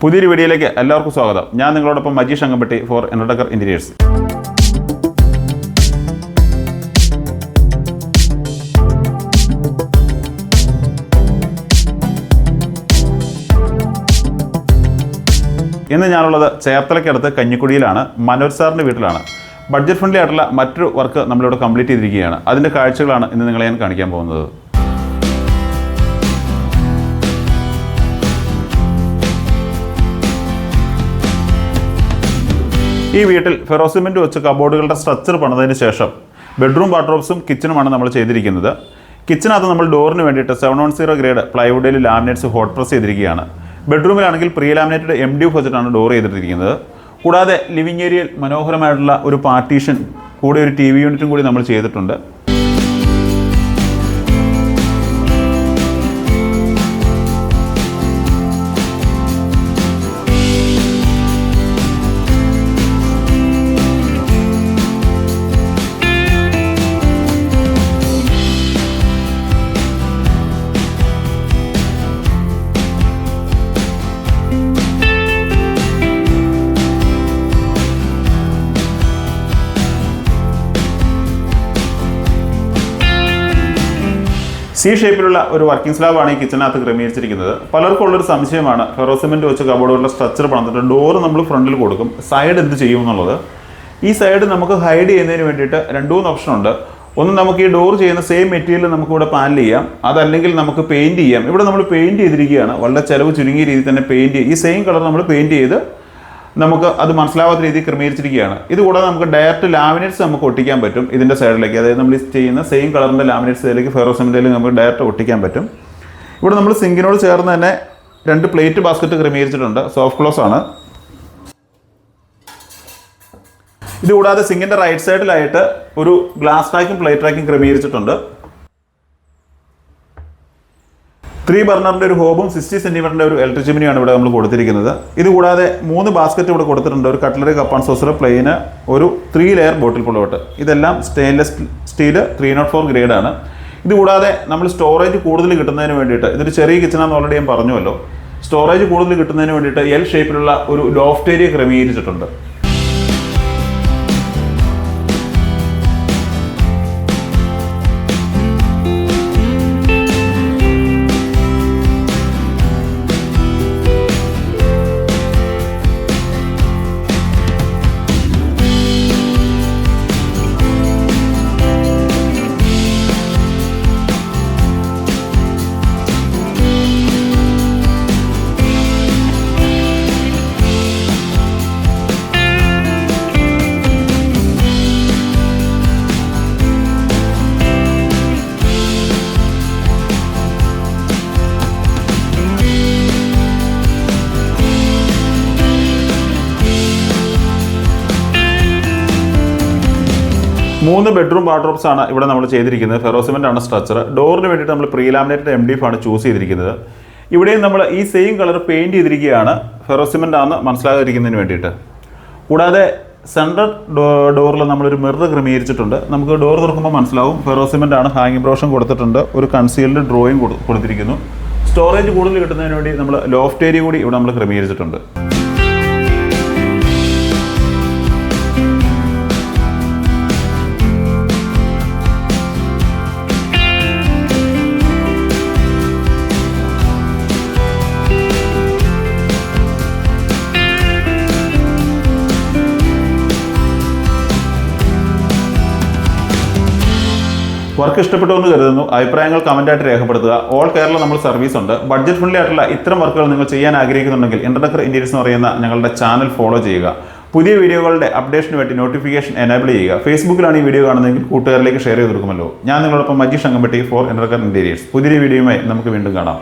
പുതിയൊരു വീഡിയോയിലേക്ക് എല്ലാവർക്കും സ്വാഗതം. ഞാൻ നിങ്ങളോടൊപ്പം മജീഷ് അങ്കമ്പട്ടി ഫോർ എൻഡക്കർ ഇന്റീരിയേഴ്സ് ഇന്ന് ഞാനുള്ളത് ചേർത്തലയ്ക്കടുത്ത് കഞ്ഞിക്കുടിയിലാണ്. മനോജ് സാറിന്റെ വീട്ടിലാണ്. ബഡ്ജറ്റ് ഫ്രണ്ട്ലി ആയിട്ടുള്ള മറ്റൊരു വർക്ക് നമ്മളിവിടെ കംപ്ലീറ്റ് ചെയ്തിരിക്കുകയാണ്. അതിന്റെ കാഴ്ചകളാണ് ഇന്ന് നിങ്ങളെ ഞാൻ കാണിക്കാൻ പോകുന്നത്. ഈ വീട്ടിൽ ഫെറോസിമെന്റ് വെച്ച് കബോർഡുകളുടെ സ്ട്രക്ചർ പണിതതിന് ശേഷം ബെഡ്റൂം വാർഡ്രോബ്സും കിച്ചണുമാണ് നമ്മൾ ചെയ്തിരിക്കുന്നത്. കിച്ചനകത്ത് നമ്മൾ ഡോറിന് വേണ്ടിയിട്ട് സെവൻ വൺ സീറോ ഗ്രേഡ് പ്ലൈവുഡിൽ ലാമിനേറ്റ്സ് ഹോട്ട് പ്രസ് ചെയ്തിരിക്കുകയാണ്. ബെഡ്റൂമിലാണെങ്കിൽ പ്രീ ലാമിനേറ്റഡ് എം ഡി വെച്ചിട്ടാണ് ഡോർ ചെയ്തിട്ടിരിക്കുന്നത്. കൂടാതെ ലിവിംഗ് ഏരിയയിൽ മനോഹരമായിട്ടുള്ള ഒരു പാർട്ടീഷൻ കൂടെ ഒരു ടി വി യൂണിറ്റും കൂടി നമ്മൾ ചെയ്തിട്ടുണ്ട്. സി ഷേപ്പിലുള്ള ഒരു വർക്കിംഗ് സ്ലാബാണ് ഈ കിച്ചനകത്ത് ക്രമീകരിച്ചിരിക്കുന്നത്. പലർക്കും ഉള്ളൊരു സംശയമാണ്. ഫെറോസിമെന്റ് വെച്ച് കബോർഡുകളുടെ സ്ട്രക്ചർ പണിതിട്ട് ഡോറ് നമ്മൾ ഫ്രണ്ടിൽ കൊടുക്കും. സൈഡ് എന്ത് ചെയ്യും എന്നുള്ളത്. ഈ സൈഡ് നമുക്ക് ഹൈഡ് ചെയ്യുന്നതിന് വേണ്ടിയിട്ട് രണ്ട് മൂന്ന് ഓപ്ഷൻ ഉണ്ട്. ഒന്ന് നമുക്ക് ഈ ഡോർ ചെയ്യുന്ന സെയിം മെറ്റീരിയൽ നമുക്ക് ഇവിടെ പാനൽ ചെയ്യാം. അതല്ലെങ്കിൽ നമുക്ക് പെയിന്റ് ചെയ്യാം. ഇവിടെ നമ്മൾ പെയിന്റ് ചെയ്തിരിക്കുകയാണ്. വളരെ ചിലവ് ചുരുങ്ങിയ രീതിയിൽ തന്നെ പെയിന്റ് ഈ സെയിം കളർ നമ്മൾ പെയിന്റ് ചെയ്ത് നമുക്ക് അത് മനസ്സിലാവാത്ത രീതിയിൽ ക്രമീകരിച്ചിരിക്കുകയാണ്. ഇതുകൂടാതെ നമുക്ക് ഡയറക്റ്റ് ലാമിനേറ്റ്സ് നമുക്ക് ഒട്ടിക്കാൻ പറ്റും ഇതിന്റെ സൈഡിലേക്ക് അതായത് നമ്മൾ ചെയ്യുന്ന സെയിം കളറിന്റെ ലാമിനേറ്റ്സ് ഇതിലേക്ക് ഫെറോസിമെന്റിലേക്ക് നമുക്ക് ഡയറക്റ്റ് ഒട്ടിക്കാൻ പറ്റും. ഇവിടെ നമ്മൾ സിങ്കിനോട് ചേർന്ന് തന്നെ രണ്ട് പ്ലേറ്റ് ബാസ്ക്കറ്റ് ക്രമീകരിച്ചിട്ടുണ്ട്. സോഫ്റ്റ് ക്ലോസ് ആണ്. ഇതുകൂടാതെ സിങ്കിന്റെ റൈറ്റ് സൈഡിലായിട്ട് ഒരു ഗ്ലാസ് ട്രാക്കും പ്ലേറ്റ് ട്രാക്കും ക്രമീകരിച്ചിട്ടുണ്ട്. ത്രീ ബർണറിന്റെ ഒരു ഹോബും സിക്സ്റ്റി സെന്റിമീറ്ററിന്റെ ഒരു ഇലക്ട്രിക് ചിമിനിയാണ് ഇവിടെ നമ്മൾ കൊടുത്തിരിക്കുന്നത്. ഇത് കൂടാതെ മൂന്ന് ബാസ്ക്കറ്റ് ഇവിടെ കൊടുത്തിട്ടുണ്ട്. ഒരു cutlery cup and saucer plain ഒരു three layer bottle pull out ഇതെല്ലാം stainless steel three nought four ഗ്രേഡാണ് ആണ്. ഇത് കൂടാതെ നമ്മൾ സ്റ്റോറേജ് കൂടുതൽ കിട്ടുന്നതിന് വേണ്ടിയിട്ട് ഇതൊരു ചെറിയ കിച്ചണാന്ന് ഓൾറെഡി ഞാൻ പറഞ്ഞുവല്ലോ. സ്റ്റോറേജ് കൂടുതൽ കിട്ടുന്നതിന് വേണ്ടിയിട്ട് എൽ ഷേപ്പിലുള്ള ഒരു ലോഫ്റ്റ് ഏരിയ ക്രമീകരിച്ചിട്ടുണ്ട്. മൂന്ന് ബെഡ്റൂം വാർഡ്രോപ്സ് ആണ് ഇവിടെ നമ്മൾ ചെയ്തിരിക്കുന്നത്. ഫെറോസിമെന്റ് ആണ് സ്ട്രക്ചർ ഡോറിന് വേണ്ടിയിട്ട് നമ്മൾ പ്രീലാമിനേറ്റഡ് എം ഡി ആണ് ചൂസ് ചെയ്തിരിക്കുന്നത്. ഇവിടെയും നമ്മൾ ഈ സെയിം കളർ പെയിന്റ് ചെയ്തിരിക്കുകയാണ്. ഫെറോസിമെന്റ് ആണെന്ന് മനസ്സിലാകാതിരിക്കുന്നതിന് വേണ്ടിയിട്ട്. കൂടാതെ സെൻട്രൽ ഡോറിൽ നമ്മളൊരു മിറർ ക്രമീകരിച്ചിട്ടുണ്ട്. നമുക്ക് ഡോർ തുറക്കുമ്പോൾ മനസ്സിലാവും. ഫെറോസിമെന്റ് ആണ് ഹാങ്ങിങ് ബ്രോഷൻ കൊടുത്തിട്ടുണ്ട്. ഒരു കൺസീൽഡ് ഡ്രോയിങ് കൊടുത്തിരിക്കുന്നു. സ്റ്റോറേജ് കൂടുതൽ കിട്ടുന്നതിന് വേണ്ടി നമ്മൾ ലോഫ്റ്റ് ഏരിയ കൂടി ഇവിടെ നമ്മൾ ക്രമീകരിച്ചിട്ടുണ്ട്. വർക്ക് ഇഷ്ടപ്പെട്ടു എന്ന് കരുതുന്നു. അഭിപ്രായങ്ങൾ കമന്റായിട്ട് രേഖപ്പെടുത്തുക. ഓൾ കേരള നമ്മൾ സർവീസ് ഉണ്ട്. ബഡ്ജറ്റ് ഫ്രണ്ട്ലി ആയിട്ടുള്ള ഇത്തരം വർക്കുകൾ നിങ്ങൾ ചെയ്യാൻ ആഗ്രഹിക്കുന്നുണ്ടെങ്കിൽ ഇന്റർനെറ്റ് ഇന്ത്യൻസ് എന്ന് പറയുന്ന ഞങ്ങളുടെ ചാനൽ ഫോളോ ചെയ്യുക. പുതിയ വീഡിയോകളുടെ അപ്ഡേഷന് വേണ്ടി നോട്ടിഫിക്കേഷൻ എനേബിൾ ചെയ്യുക. ഫേസ്ബുക്കിലാണ് ഈ വീഡിയോ കാണുന്നതെങ്കിൽ കൂട്ടുകാരിലേക്ക് ഷെയർ ചെയ്ത് കൊടുക്കുമല്ലോ. ഞാൻ നിങ്ങളോടൊപ്പം Majeesh Angampatti for internet interiors പുതിയ വീഡിയോയുമായി നമുക്ക് വീണ്ടും കാണാം.